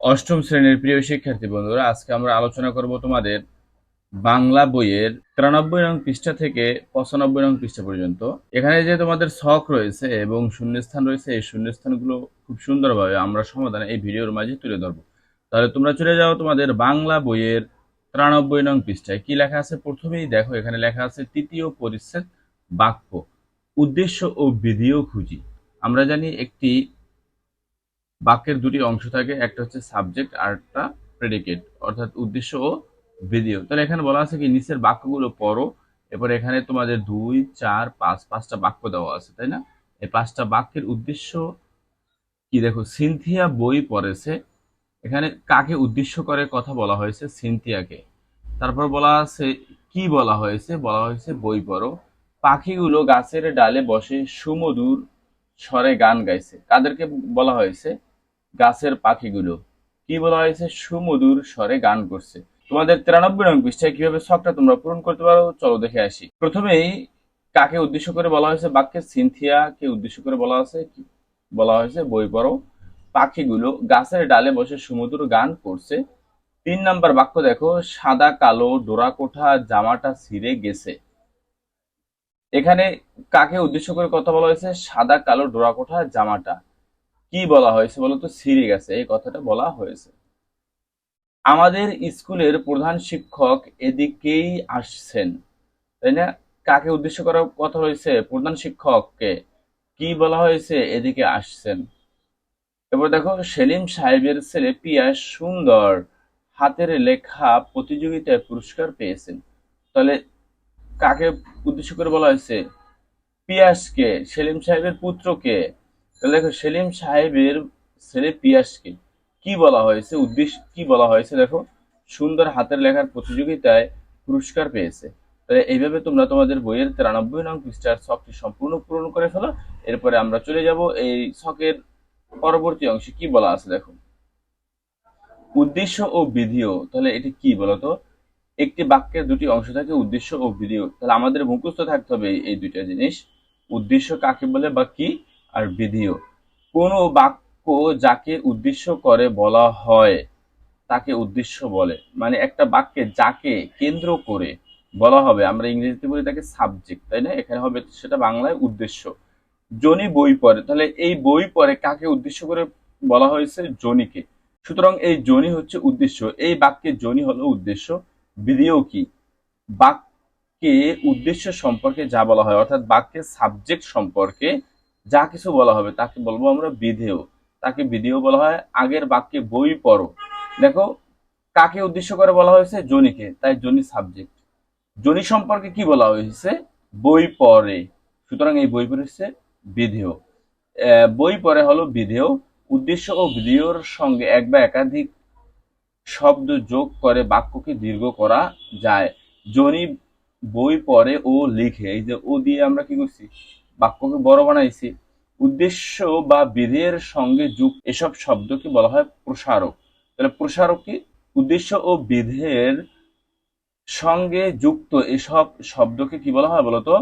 অষ্টম শ্রেণির প্রিয় শিক্ষার্থী বন্ধুরা, আজকে আমরা আলোচনা করব তোমাদের বাংলা বইয়ের তিরানব্বই নং পৃষ্ঠা থেকে পঁচানব্বই নং পৃষ্ঠা পর্যন্ত। এখানে যে তোমাদের শখ রয়েছে এবং শূন্যস্থান রয়েছে, এই শূন্যস্থানগুলো খুব সুন্দরভাবে আমরা সমাধান এই ভিডিওর মাঝে তুলে ধরবো। তাহলে তোমরা চলে যাও তোমাদের বাংলা বইয়ের তিরানব্বই নং পৃষ্ঠায়। কি লেখা আছে? প্রথমেই দেখো, এখানে লেখা আছে, তৃতীয় পরিচ্ছেদ বাক্য, উদ্দেশ্য ও বিধিও খুঁজি। আমরা জানি একটি বাক্যের দুটি অংশ থাকে, একটা হচ্ছে সাবজেক্ট আর একটা প্রেডিকেট অর্থাৎ উদ্দেশ্য ও ভিডিও তাহলে এখানে বলা আছে কি, নিচের বাক্যগুলো পড়ো, এরপর এখানে তোমাদের দুই, চার, পাঁচ, পাঁচটা বাক্য দেওয়া আছে, তাই না? এই পাঁচটা বাক্যের উদ্দেশ্য কি? দেখো, সিনথিয়া বই পড়েছে। এখানে কাকে উদ্দেশ্য করে কথা বলা হয়েছে? সিনথিয়াকে। তারপর বলা আছে, কি বলা হয়েছে? বলা হয়েছে, বই পড়ো। পাখিগুলো গাছের ডালে বসে সুমধুর স্বরে গান গাইছে। কাদেরকে বলা হয়েছে? গাছের পাখিগুলো। কি বলা হয়েছে? সুমধুর স্বরে গান করছে। তোমাদের তিরানব্বই নং পৃষ্ঠায় কীভাবে শখটা তোমরা পূরণ করতে পারো? চলো দেখে আসি। প্রথমেই কাকে উদ্দেশ্য করে বলা হয়েছে? বাক্যে সিনথিয়াকে উদ্দেশ্য করে বলা আছে। বলা হয়েছে? বই পড়ো। পাখিগুলো গাছের ডালে বসে সুমধুর গান করছে। তিন নাম্বার বাক্য দেখো। সাদা, কালো, ডোরাকোঠা, জামাটা ছিঁড়ে গেছে। এখানে কাকে উদ্দেশ্য করে কথা বলা হয়েছে? সাদা, কালো, ডোরাকোঠা, জামাটা। কি বলা হয়েছে বলতো ছিঁড়ে গেছে, এই কথাটা বলা হয়েছে। আমাদের স্কুলের প্রধান শিক্ষক এদিকেই আসছেন, তাই না? কাকে উদ্দেশ্য করার কথা হয়েছে? প্রধান শিক্ষককে। কি বলা হয়েছে? এদিকে আসছেন। এবার দেখো, সেলিম সাহেবের ছেলে পিয়াস সুন্দর হাতের লেখা প্রতিযোগিতায় পুরস্কার পেয়েছেন। তাহলে কাকে উদ্দেশ্য করে বলা হয়েছে? পিয়াসকে, সেলিম সাহেবের পুত্রকে। দেখো সেলিম সাহেবের ছেলে পিয়াসকে কি বলা হয়েছে? উদ্দেশ্য কি বলা হয়েছে? দেখো, সুন্দর হাতের লেখার প্রতিযোগিতায় পুরস্কার পেয়েছে। তাহলে এইভাবে তোমরা তোমাদের বইয়ের তিরানব্বই নং পৃষ্ঠার ছকটি সম্পূর্ণ পূরণ করে ফেলো। এরপরে আমরা চলে যাব এই ছকের পরবর্তী অংশে। কি বলা আছে দেখো? উদ্দেশ্য ও বিধিও। তাহলে এটি কি বলতো? একটি বাক্যের দুটি অংশ থাকে, উদ্দেশ্য ও বিধিও। তাহলে আমাদের মুখস্থ থাকতে হবে এই দুইটা জিনিস। উদ্দেশ্য কাকে বলে বা কি? আর বিধিও। কোন বাক্য যাকে উদ্দেশ্য করে বলা হয়, তাকে উদ্দেশ্য বলে। মানে একটা বাক্যে যাকে কেন্দ্র করে বলা হবে। আমরা ইংরেজিতে বলি তাকে সাবজেক্ট তাই না? এখানে হবে সেটা বাংলায় উদ্দেশ্য। জনি বই পড়ে। তাহলে এই বই পড়ে কাকে উদ্দেশ্য করে বলা হয়েছে? জনিকে। সুতরাং এই জনি হচ্ছে উদ্দেশ্য। এই বাক্যের জনি হলো উদ্দেশ্য। বিধিও কি? বাক্যে উদ্দেশ্য সম্পর্কে যা বলা হয়, অর্থাৎ বাক্যের সাবজেক্ট সম্পর্কে যা কিছু বলা হবে, তাকে বলব আমরা বিধেয়। তাকে বিধেয় বলা হয়, আগের বাক্যে বই পড়ো। দেখো, কাকে উদ্দেশ্য করে বলা হয়েছে? জনিকে। তাই জনি সাবজেক্ট জনি সম্পর্কে কি বলা হয়েছে? বই পড়ে। সুতরাং এই বই পড়ে হচ্ছে বিধেয়। বই পড়ে হলো বিধেয়। উদ্দেশ্য ও বিধেয়র সঙ্গে এক বা একাধিক শব্দ যোগ করে বাক্যকে দীর্ঘ করা যায়। জনি বই পড়ে ও লিখে। এই যে ও দিয়ে আমরা কি করছি? বাক্যকে বড় বানাইছি। উদ্দেশ্য বা বিধের সঙ্গে যুগ এসব শব্দকে বলা হয় প্রসারক। তাহলে প্রসারক কি? উদ্দেশ্য ও বিধের সঙ্গে যুক্ত এসব শব্দকে কি বলা হয় বলতো?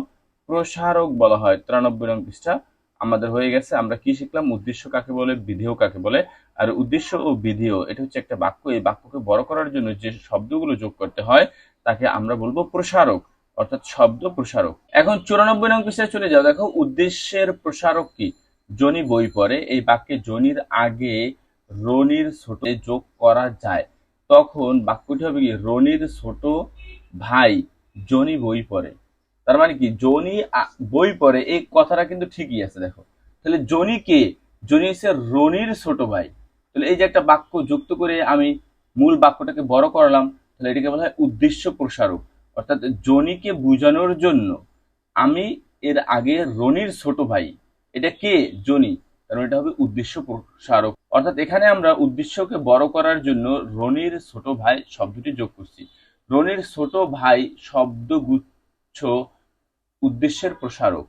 প্রসারক বলা হয়। তিরানব্বই নং পৃষ্ঠা আমাদের হয়ে গেছে। আমরা কি শিখলাম? উদ্দেশ্য কাকে বলে? বিধেয় কাকে বলে? আর উদ্দেশ্য ও বিধেয় এটা হচ্ছে একটা বাক্য। এই বাক্যকে বড় করার জন্য যে শব্দগুলো যোগ করতে হয়, তাকে আমরা বলব প্রসারক। অর্থাৎ শব্দ প্রসারক। এখন চুরানব্বই নং পৃষ্ঠায় চলে যাও। দেখো, উদ্দেশ্যের প্রসারক কি? জনি বই পড়ে, এই বাক্যে জনির আগে রনির ছোট যোগ করা যায়। তখন বাক্যটি হবে কি? রনির ছোট ভাই জনি বই পড়ে। তার মানে কি? জনি বই পড়ে, এই কথাটা কিন্তু ঠিকই আছে, দেখো। তাহলে জনি কে? জনি হচ্ছে রনির ছোট ভাই। তাহলে এই যে একটা বাক্য যুক্ত করে আমি মূল বাক্যটাকে বড় করলাম, তাহলে এটাকে বলা হয় উদ্দেশ্য প্রসারক। অর্থাৎ জনিকে বোঝানোর জন্য আমি এর আগে রনির ছোট ভাই, এটা কে? জনি। কারণ এটা হবে উদ্দেশ্য প্রসারক। অর্থাৎ এখানে আমরা উদ্দেশ্যকে বড় করার জন্য রনির ছোট ভাই শব্দটি যোগ করছি। রনির ছোট ভাই শব্দগুচ্ছ উদ্দেশ্যের প্রসারক।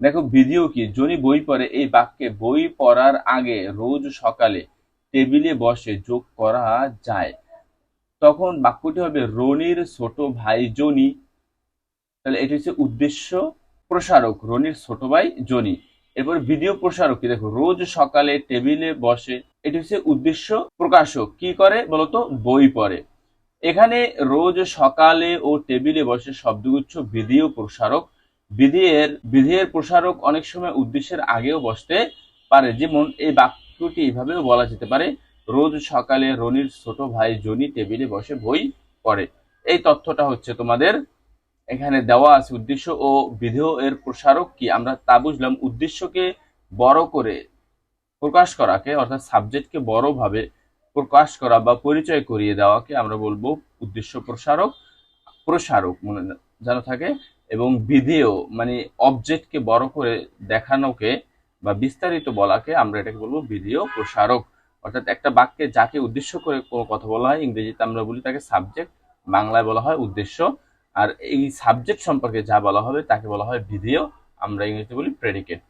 দেখো, ভিডিও কি? জনি বই পড়ে, এই বাক্যে বই পড়ার আগে রোজ সকালে টেবিলে বসে যোগ করা যায়। তখন বাক্যটি হবে, রনির ছোট ভাই জনি। তাহলে এটি হচ্ছে উদ্দেশ্য প্রসারক, রনির ছোট ভাই জনি। এরপর ভিডিও প্রসারক কি দেখো, রোজ সকালে টেবিলে বসে, এটি হচ্ছে উদ্দেশ্য প্রকাশক। কি করে বলতো? বই পড়ে। এখানে রোজ সকালে ও টেবিলে বসে শব্দগুচ্ছ ভিডিও প্রসারক। বিধিয়ের বিধিয়ের প্রসারক অনেক সময় উদ্দেশ্যের আগেও বসতে পারে। যেমন এই বাক্যটি এইভাবেও বলা যেতে পারে রোজ সকালে রনির ছোট ভাই জনি টেবিলে বসে বই পড়ে। এই তথ্যটা হচ্ছে তোমাদের। এখানে দেওয়া আছে উদ্দেশ্য ও বিধেয় এর প্রসারক কি? আমরা তা বুঝলাম উদ্দেশ্যকে বড় করে প্রকাশ করাকে, অর্থাৎ সাবজেক্টকে বড়ভাবে প্রকাশ করা বা পরিচয় করিয়ে দেওয়াকে আমরা বলব উদ্দেশ্য প্রসারক প্রসারক মনে যেন থাকে, এবং বিধেয় মানে অবজেক্টকে বড় করে দেখানোকে বা বিস্তারিত বলাকে আমরা এটাকে বলব বিধেয় প্রসারক। অর্থাৎ একটা বাক্যে যাকে উদ্দেশ্য করে কোনো কথা বলা হয়, ইংরেজিতে আমরা বলি তাকে সাবজেক্ট বাংলায় বলা হয় উদ্দেশ্য। আর এই সাবজেক্ট সম্পর্কে যা বলা হবে তাকে বলা হয় বিধেয়, আমরা ইংরেজিতে বলি প্রেডিকেট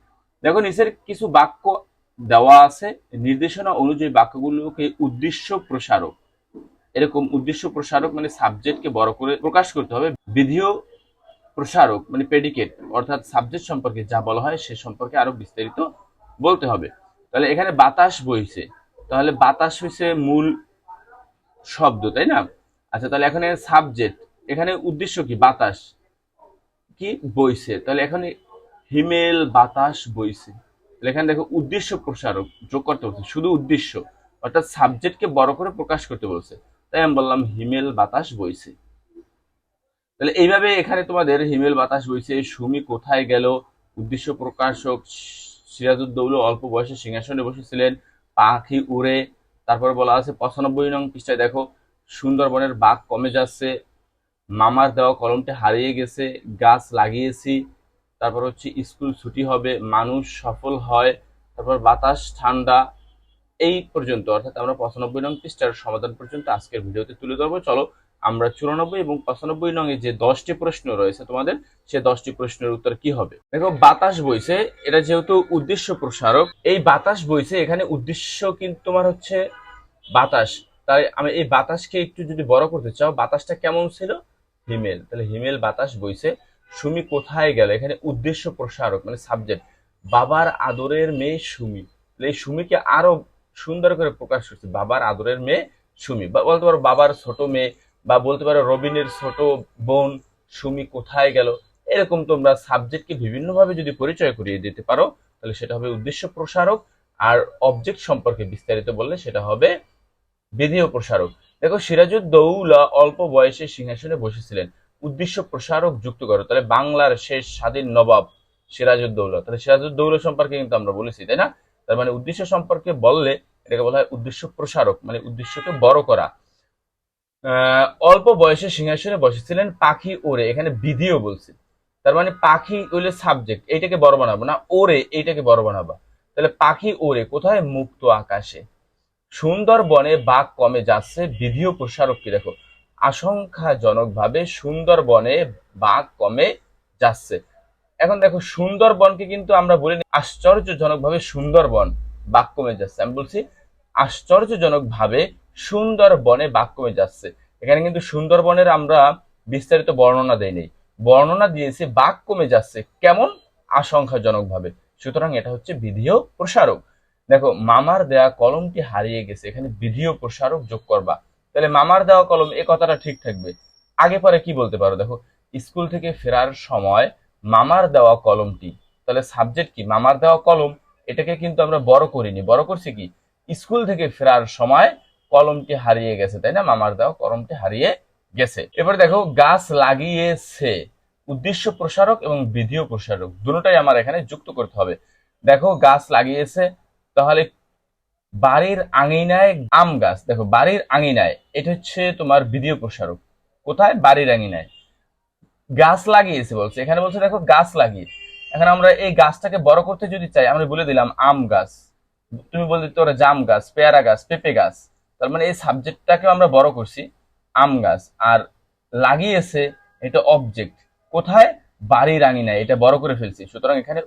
দেখো নিচের কিছু বাক্য দেওয়া আছে, নির্দেশনা অনুযায়ী বাক্যগুলোকে উদ্দেশ্য প্রসারক। এরকম উদ্দেশ্য প্রসারক মানে সাবজেক্টকে বড় করে প্রকাশ করতে হবে। বিধেয় প্রসারক মানে প্রেডিকেট অর্থাৎ সাবজেক্ট সম্পর্কে যা বলা হয় সে সম্পর্কে আরও বিস্তারিত বলতে হবে। তাহলে এখানে বাতাস বইছে। তাহলে বাতাস হইছে মূল শব্দ, তাই না? আচ্ছা তাহলে এখানে সাবজেক্ট এখানে উদ্দেশ্য কি? বাতাস কি? বইছে। তাহলে এখানে হিমেল, বাতাস, বইছে। এখানে দেখো উদ্দেশ্য প্রসারক, যোগ করতে বলছে, শুধু উদ্দেশ্য। অর্থাৎ সাবজেক্টকে বড় করে প্রকাশ করতে বলছে। তাই আমি বললাম হিমেল, বাতাস, বইছে। তাহলে এইভাবে এখানে তোমাদের হিমেল, বাতাস, বইছে সুমি কোথায় গেল? উদ্দেশ্য প্রকাশক সিরাজউদ্দৌল অল্প বয়সে সিংহাসনে বসেছিলেন। পাখি উড়ে, তারপরে বলা আছে পঁচানব্বই নং পৃষ্ঠায় দেখো, সুন্দরবনের বাঘ কমে যাচ্ছে, মামার দেওয়া কলমটি হারিয়ে গেছে, গাছ লাগিয়েছি, তারপর হচ্ছে স্কুল ছুটি হবে, মানুষ সফল হয়, তারপর বাতাস ঠান্ডা, এই পর্যন্ত। অর্থাৎ আমরা পঁচানব্বই নং পৃষ্ঠার সমাধান পর্যন্ত আজকের ভিডিওতে তুলে ধরবো। চলো আমরা চুরানব্বই এবং পঁচানব্বই নং যে দশটি প্রশ্ন রয়েছে তোমাদের, সে দশটি প্রশ্নের উত্তর কি হবে? দেখো, বাতাস বইছে, এটা যেহেতু উদ্দেশ্য প্রসারক, এই বাতাস বইছে, এখানে উদ্দেশ্য কিন্তু তোমার হচ্ছে বাতাস। তাই আমি এই বাতাসকে একটু যদি বড় করতে চাও, বাতাসটা কেমন ছিল? হিমেল। তাহলে হিমেল বাতাস বইছে, সুমি কোথায় গেল? এখানে উদ্দেশ্য প্রসারক মানে সাবজেক্ট বাবার আদরের মেয়ে সুমি। এই সুমিকে আরও সুন্দর করে প্রকাশ করছে, বাবার আদরের মেয়ে সুমি। বলতে পারো, বাবার ছোট মেয়ে বা বলতে পারো রবিনের ছোট বোন সুমি কোথায় গেল, এরকম তোমরা সাবজেক্টকে বিভিন্নভাবে যদি পরিচয় করিয়ে দিতে পারো, তাহলে সেটা হবে উদ্দেশ্য প্রসারক আর অবজেক্ট সম্পর্কে বিস্তারিত বললে সেটা হবে বিধেয় প্রসারক। দেখো সিরাজউদ্দৌলা অল্প বয়সে সিংহাসনে বসেছিলেন। উদ্দেশ্য প্রসারক যুক্ত করো, তাহলে বাংলার শেষ স্বাধীন নবাব সিরাজউদ্দৌলা তাহলে সিরাজউদ্দৌলা সম্পর্কে কিন্তু আমরা বলেছি, তাই না? তার মানে উদ্দেশ্য সম্পর্কে বললে এটাকে বলা হয় উদ্দেশ্য প্রসারক মানে উদ্দেশ্যকে বড় করা। অল্প বয়সে সিংহাসনে বসেছিলেন পাখি ওরে এখানে বিধিও বলছে। তার মানে পাখি হইলে সাবজেক্ট এইটাকে বড় বানাবো না ওরে এইটাকে বড় বানাবা। তাহলে পাখি ওরে কোথায়? মুক্ত আকাশে। সুন্দরবনে বাঘ কমে যাচ্ছে, বিধিও প্রসারক কি দেখো? আশঙ্কাজনকভাবে সুন্দরবনে বাঘ কমে যাচ্ছে। এখন দেখো, সুন্দরবনকে কিন্তু আমরা বলিনি আশ্চর্যজনকভাবে সুন্দরবন বাঘ কমে যাচ্ছে। আমি বলছি, আশ্চর্যজনকভাবে সুন্দরবনে বাঘ কমে যাচ্ছে। এখানে কিন্তু সুন্দরবনের আমরা বিস্তারিত বর্ণনা দেইনি। বর্ণনা দিয়েছে বাঘ কমে যাচ্ছে কেমন? আশঙ্কাজনকভাবে। সুতরাং এটা হচ্ছে বিধিও প্রসারক। দেখো, মামার দেয়া কলমটি হারিয়ে গেছে। এখানে বিধিও প্রসারক যোগ করবা। তাহলে মামার দেওয়া কলম, এ কথাটা ঠিক থাকবে। আগে পরে কি বলতে পারো? দেখো, স্কুল থেকে ফেরার সময় মামার দেওয়া কলমটি, তাহলে সাবজেক্ট কি? মামার দেওয়া কলম, এটাকে কিন্তু আমরা বড় করিনি। বড় করছি কি? স্কুল থেকে ফেরার সময় কলমটি হারিয়ে গেছে, তাই না, মামার দেওয়া কলমটি হারিয়ে গেছে। এবার দেখো, গাছ লাগিয়েছে, উদ্দেশ্য প্রসারক এবং বিধিও প্রসারক, দুটোটাই আমার এখানে যুক্ত করতে হবে। দেখো, গাছ লাগিয়েছে, তাহলে বাড়ির আঙিনায় আম গাছ, দেখো, বাড়ির আঙিনায়, এটা হচ্ছে তোমার বিধিও প্রসারক। কোথায়? বাড়ির আঙিনায়। গাছ লাগিয়েছে বলছে, এখানে বলছে, দেখো, গাছ লাগিয়ে, এখন আমরা এই গাছটাকে বড় করতে যদি চাই, আমরা বলে দিলাম আম গাছ। তুমি বলতে তোরা জাম গাছ, পেয়ারা গাছ, পেঁপে গাছ। তার মানে এই সাবজেক্টটাকে আমরা বড় করছি, আম গাছ। আর লাগিয়েছে এটা অবজেক্ট কোথায়? বাড়ির আঙিনায় এটা বড় করে ফেলছি। সুতরাং এখানে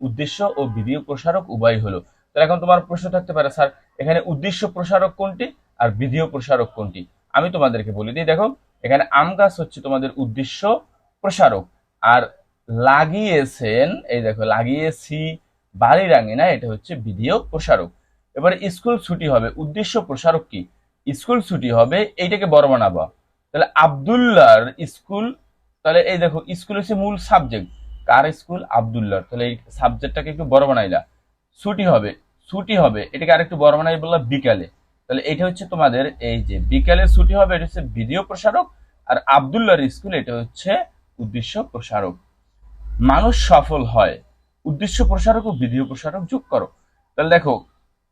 উদ্দেশ্য ও বিধিও প্রসারক উভয় হলো। তাহলে এখন তোমার প্রশ্ন থাকতে পারে, স্যার, এখানে উদ্দেশ্য প্রসারক কোনটি আর বিধিও প্রসারক কোনটি? আমি তোমাদেরকে বলে দিই, দেখো, এখানে আম গাছ হচ্ছে তোমাদের উদ্দেশ্য প্রসারক। আর লাগিয়েছেন, এই দেখো, লাগিয়েছি বাড়ির আঙিনা এটা হচ্ছে বিধিও প্রসারক। এবারে স্কুল ছুটি হবে। উদ্দেশ্য প্রসারক কি? স্কুল ছুটি হবে এইটাকে বড় বানাবো। তাহলে আবদুল্লাহর স্কুল, তাহলে এই দেখো, স্কুল হচ্ছে মূল সাবজেক্ট কার স্কুল? আবদুল্লাহর তাহলে এই সাবজেক্টটাকে একটু বড় বানাইলা। ছুটি হবে ছুটি হবে, এটাকে আরেকটু বড় বানাই বললাম বিকালে। তাহলে এটা হচ্ছে তোমাদের এই যে বিকালে ছুটি হবে, এটা হচ্ছে ভিডিও প্রসারক, আর আবদুল্লাহর স্কুল, এটা হচ্ছে উদ্দেশ্য প্রসারক। মানুষ সফল হয়। উদ্দেশ্য প্রসারক ও ভিডিও প্রসারক যোগ করো। তাহলে দেখো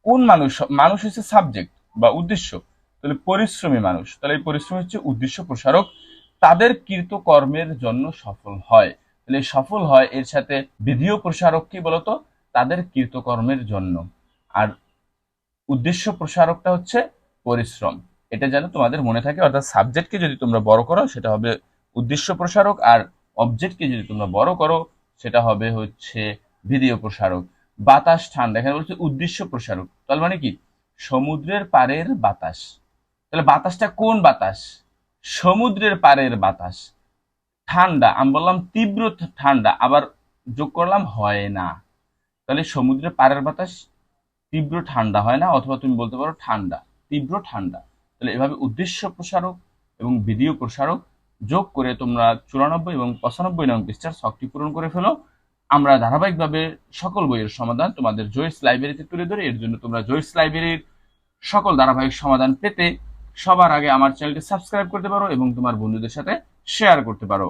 কোন মানুষ মানুষ হচ্ছে সাবজেক্ট বা উদ্দেশ্য, তাহলে পরিশ্রমী মানুষ, তাহলে এই পরিশ্রম হচ্ছে উদ্দেশ্য প্রসারক, তাদের কৃতকর্মের জন্য সফল হয়। তাহলে সফল হয়, এর সাথে বিধিও প্রসারক কি বলতো? তাদের কৃতকর্মের জন্য। আর উদ্দেশ্য প্রসারকটা হচ্ছে পরিশ্রম। এটা যেন তোমাদের মনে থাকে, অর্থাৎ সাবজেক্টকে যদি তোমরা বড় করো, সেটা হবে উদ্দেশ্য প্রসারক, আর অবজেক্টকে যদি তোমরা বড় করো, সেটা হবে হচ্ছে ভিডিও প্রসারক। বাতাস ঠান্ডা, এখানে বলছে উদ্দেশ্য প্রসারক। তাহলে মানে কি? সমুদ্রের পাড়ের বাতাস। তাহলে বাতাসটা কোন বাতাস? সমুদ্রের পাড়ের বাতাস। ঠান্ডা, আমি বললাম তীব্র ঠান্ডা, আবার যোগ করলাম হয় না। তাহলে সমুদ্রের পাড়ের বাতাস তীব্র ঠান্ডা হয় না, অথবা তুমি বলতে পারো ঠান্ডা, তীব্র ঠান্ডা। তাহলে এভাবে উদ্দেশ্য প্রসারক এবং ভিডিও প্রসারক যোগ করে তোমরা চুরানব্বই এবং পঁচানব্বই নং পৃষ্ঠার শখটি পূরণ করে ফেলো। আমরা ধারাবাহিকভাবে সকল বইয়ের সমাধান তোমাদের জয়েস লাইব্রেরিতে তুলে ধরি। এর জন্য তোমরা জয়েস লাইব্রেরির সকল ধারাবাহিক সমাধান পেতে সবার আগে আমার চ্যানেলটি সাবস্ক্রাইব করতে পারো এবং তোমার বন্ধুদের সাথে শেয়ার করতে পারো।